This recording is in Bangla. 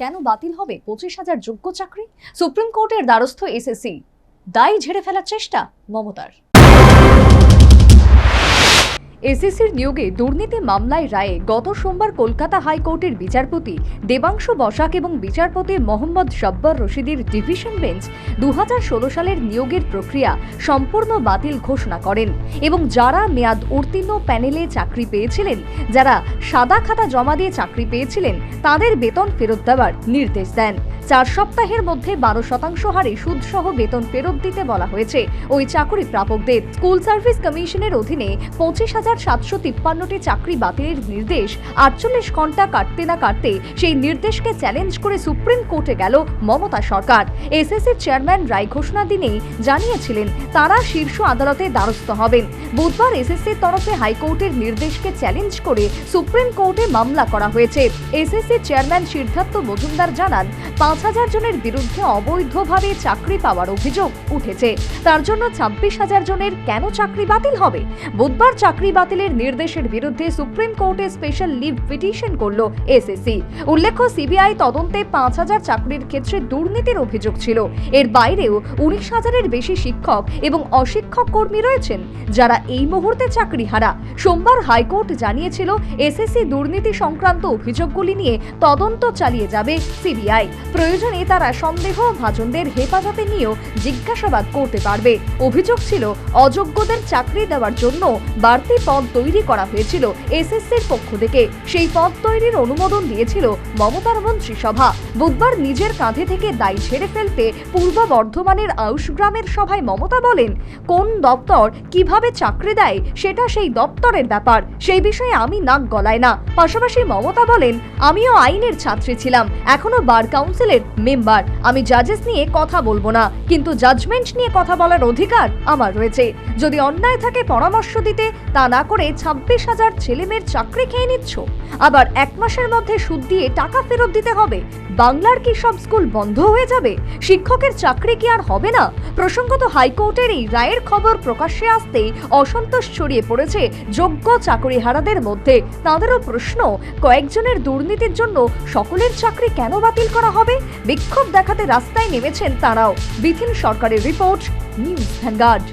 কেন বাতিল হবে? পঁচিশ হাজার যোগ্য চাকরি? সুপ্রিম কোর্টের দ্বারস্থ এসএসসি। দায়ী ঝেড়ে ফেলার চেষ্টা মমতার। এসএসসির নিয়োগে দুর্নীতি মামলায় রায়ে গত সোমবার কলকাতা হাইকোর্টের বিচারপতি দেবাংশু বসাক এবং বিচারপতি মোহাম্মদ জব্বর রশিদের ডিভিশন বেঞ্চ দু হাজার ষোলো সালের নিয়োগের প্রক্রিয়া সম্পূর্ণ বাতিল ঘোষণা করেন এবং যারা মেয়াদ উত্তীর্ণ প্যানেলে চাকরি পেয়েছিলেন, যারা সাদা খাতা জমা দিয়ে চাকরি পেয়েছিলেন, তাদের বেতন ফেরত দেওয়ার নির্দেশ দেন। চার সপ্তাহের মধ্যে বারো শতাংশ হারে সুদসহ বেতন ফেরত দিতে বলা হয়েছে। ওই চাকরি প্রাপকদের স্কুল সার্ভিস কমিশনের অধীনে পঁচিশ হাজার সাতশো তিপ্পান্নটি চাকরি বাতিলের নির্দেশ, আটচল্লিশ ঘণ্টা কাটতে না কাটতে সেই নির্দেশকে চ্যালেঞ্জ করে সুপ্রিম কোর্টে গেল মমতা সরকার। এসএসসির চেয়ারম্যান রায় ঘোষণা দিনেই জানিয়েছিলেন, তারা শীর্ষ আদালতে দ্বারস্থ হবেন। বুধবার এসএসসির তরফে হাইকোর্টের নির্দেশকে চ্যালেঞ্জ করে সুপ্রিম কোর্টে মামলা করা হয়েছে। এসএসসির চেয়ারম্যান সিদ্ধার্থ মজুমদার জানান, পাঁচ হাজার জনের বিরুদ্ধে অবৈধভাবে চাকরি পাওয়ার অভিযোগ উঠেছে। তার জন্য ছাব্বিশ হাজার জনের কেন চাকরি বাতিল হবে? বুধবার চাকরি বাতিলের নির্দেশের বিরুদ্ধে সুপ্রিম কোর্টে স্পেশাল লিভ পিটিশন করল এসএসসি। উল্লেখ্য, সিবিআই তদন্তে পাঁচ হাজার চাকরির ক্ষেত্রে দুর্নীতির অভিযোগ ছিল। এর বাইরেও উনিশ হাজারের বেশি শিক্ষক এবং অশিক্ষক কর্মী রয়েছেন যারা এই মুহূর্তে চাকরি হারা সোমবার হাইকোর্ট জানিয়েছিল, এসএসসি দুর্নীতি সংক্রান্ত অভিযোগগুলি নিয়ে তদন্ত চালিয়ে যাবে সিবিআই। প্রয়োজনে তারা সন্দেহ ভাজনদের হেফাজতে নিয়েও জিজ্ঞাসাবাদ করতে পারবে। অভিযোগ ছিল, অযোগ্যদের চাকরি দেওয়ার জন্য বাড়তি পদ তৈরি করা হয়েছিল এসএসসির পক্ষ থেকে। সেই পদ তৈরির অনুমোদন দিয়েছিল মমতার মন্ত্রিসভা বুধবার নিজের কাঁধে থেকে দায়ী ছেড়ে ফেলতে পূর্ব বর্ধমানের আউশ গ্রামের সভায় মমতা বলেন, কোন দপ্তর কীভাবে চাকরি দেয় সেটা সেই দপ্তরের ব্যাপার। সেই বিষয়ে আমি নাক গলায় না। পাশাপাশি মমতা বলেন, আমিও আইনের ছাত্রী ছিলাম। এখনও বার কাউন্সিলের মেম্বার। আমি জাজেস নিয়ে কথা বলব না, কিন্তু জাজমেন্ট নিয়ে কথা বলার অধিকার আমার রয়েছে। যদি অন্যায় থাকে পরামর্শ দিতে, তা না করে ছাব্বিশ হাজার ছেলেমেয়ের চাকরি খেয়ে নিচ্ছ। আবার এক মাসের মধ্যে সুদ দিয়ে টাকা ফেরত দিতে হবে। বাংলার কি সব স্কুল বন্ধ হয়ে যাবে? শিক্ষকের চাকরি কি আর হবে না? প্রসঙ্গত হাইকোর্টের এই রায়ের খবর প্রকাশ্যে আসতেই অসন্তোষ ছড়িয়ে পড়েছে যোগ্য চাকরিহারাদের মধ্যে। তাঁদেরও প্রশ্ন, কয়েকজনের দুর্নীতির জন্য সকলের চাকরি কেন বাতিল করা হবে? বিক্ষোভ দেখাতে রাস্তায় নেমেছেন তারাও। বিথিন সরকারের রিপোর্ট নিউজ ভ্যানগার্ড।